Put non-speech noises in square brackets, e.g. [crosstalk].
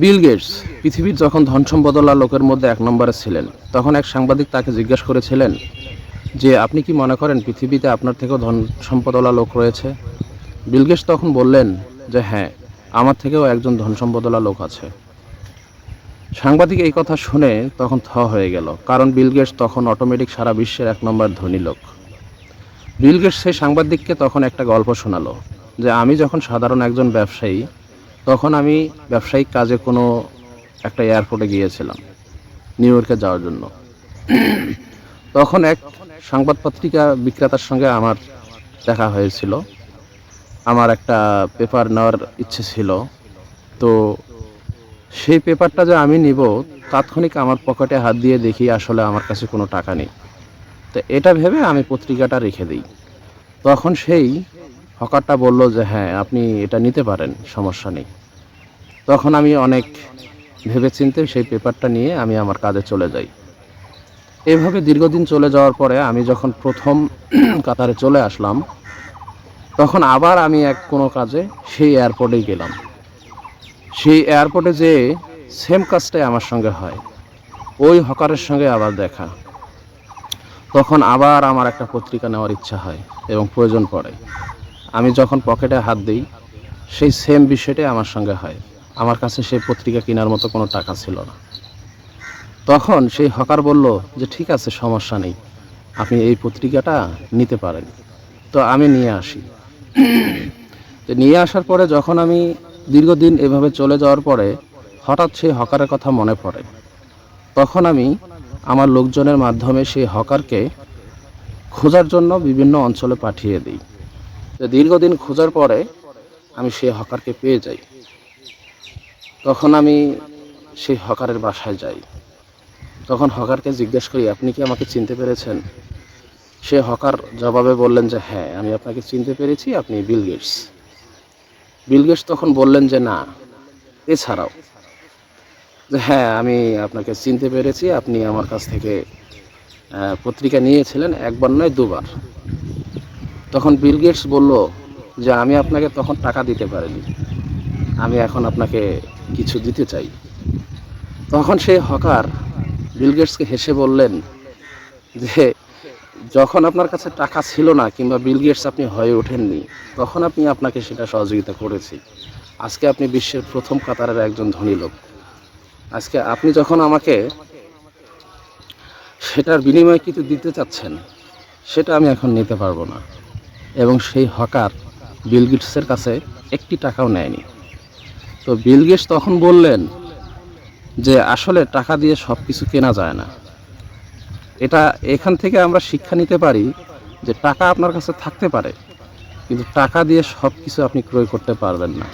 Bill Gates, পৃথিবীর যখন ধন সম্পদলা লোকের মধ্যে এক নম্বরে ছিলেন, তখন এক সাংবাদিক তাকে জিজ্ঞাসা করেছিলেন যে, আপনি কি মনে করেন পৃথিবীতে আপনার থেকেও ধন সম্পদলা লোক রয়েছে? বিল গেটস তখন বললেন যে হ্যাঁ আমার থেকেও একজন ধন সম্পদলা লোক আছে। সাংবাদিক এই কথা শুনে তখন থ হয়ে গেল, কারণ বিল গেটস তখন অটোমেটিক সারা বিশ্বের এক নম্বর ধনী লোক। বিল গেটস সেই সাংবাদিককে তখন একটা গল্প শোনালো যে, আমি যখন সাধারণ একজন ব্যবসায়ী তখন আমি ব্যবসায়িক কাজে কোনো একটা এয়ারপোর্টে গিয়েছিলাম, নিউ ইয়র্কে যাওয়ার জন্য। তখন এক সংবাদ পত্রিকা বিক্রেতার সঙ্গে আমার দেখা হয়েছিল। আমার একটা পেপার নেওয়ার ইচ্ছে ছিল। তো সেই পেপারটা যে আমি নিব, তাৎক্ষণিক আমার পকেটে হাত দিয়ে দেখি আসলে আমার কাছে কোনো টাকা নেই। তো এটা ভেবে আমি পত্রিকাটা রেখে দিই। তখন সেই হকারটা বলল যে হ্যাঁ আপনি এটা নিতে পারেন, সমস্যা নেই। তখন আমি অনেক ভেবেচিন্তে সেই পেপারটা নিয়ে আমি আমার কাজে চলে যাই। এভাবে দীর্ঘদিন চলে যাওয়ার পরে আমি যখন প্রথম [clears throat] কাতারে চলে আসলাম, তখন আবার আমি এক কোনো কাজে সেই এয়ারপোর্টেই গেলাম। সেই এয়ারপোর্টে যে সেম কাজটাই আমার সঙ্গে হয়, ওই হকারের সঙ্গে আবার দেখা। তখন আবার আমার একটা পত্রিকা নেওয়ার ইচ্ছা হয় এবং প্রয়োজন পড়ে। আমি যখন পকেটে হাত দিই, সেই সেম বিষয়টাই আমার সঙ্গে হয়। আমার কাছে সেই পত্রিকা কেনার মতো কোনো টাকা ছিল না। তখন সেই হকার বলল যে, ঠিক আছে, সমস্যা নেই। আপনি এই পত্রিকাটা নিতে পারেন। তো আমি নিয়ে আসি। তো নিয়ে আসার পরে যখন আমি দীর্ঘদিন এভাবে চলে যাওয়ার পরে হঠাৎ সেই হকারের কথা মনে পড়ে। তখন আমি আমার লোকজনের মাধ্যমে সেই হকারকে খোঁজার জন্য বিভিন্ন অঞ্চলে পাঠিয়ে দিই। তো দীর্ঘদিন খোঁজার পরে আমি সেই হকারকে পেয়ে যাই। তখন আমি সেই হকারের বাসায় যাই। তখন হকারকে জিজ্ঞেস করি, আপনি কি আমাকে চিনতে পেরেছেন? সে হকার জবাবে বললেন যে হ্যাঁ আমি আপনাকে চিনতে পেরেছি, আপনি বিল গেটস। বিল গেটস তখন বললেন যে, না, এছাড়াও। যে হ্যাঁ আমি আপনাকে চিনতে পেরেছি, আপনি আমার কাছ থেকে পত্রিকা নিয়েছিলেন, একবার নয়, দুবার। তখন বিল গেটস বলল যে, আমি আপনাকে তখন টাকা দিতে পারিনি। আমি এখন আপনাকে কিছু দিতে চাই। তখন সেই হকার বিল গেটসকে হেসে বললেন যে, যখন আপনার কাছে টাকা ছিল না কিংবা বিল গেটস আপনি হয়ে ওঠেননি, তখন আপনি আপনাকে সেটা সহযোগিতা করেছি। আজকে আপনি বিশ্বের প্রথম কাতারের একজন ধনী লোক। আজকে আপনি যখন আমাকে সেটার বিনিময়ে কিছু দিতে চাচ্ছেন, সেটা আমি এখন নিতে পারব না। এবং সেই হকার বিল গেটসের কাছে একটি টাকাও নেয়নি। তো বিল গেটস তখন বললেন যে, আসলে টাকা দিয়ে সব কিছু কেনা যায় না। এটা এখান থেকে আমরা শিক্ষা নিতে পারি যে টাকা আপনার কাছে থাকতে পারে, কিন্তু টাকা দিয়ে সব কিছু আপনি ক্রয় করতে পারবেন না।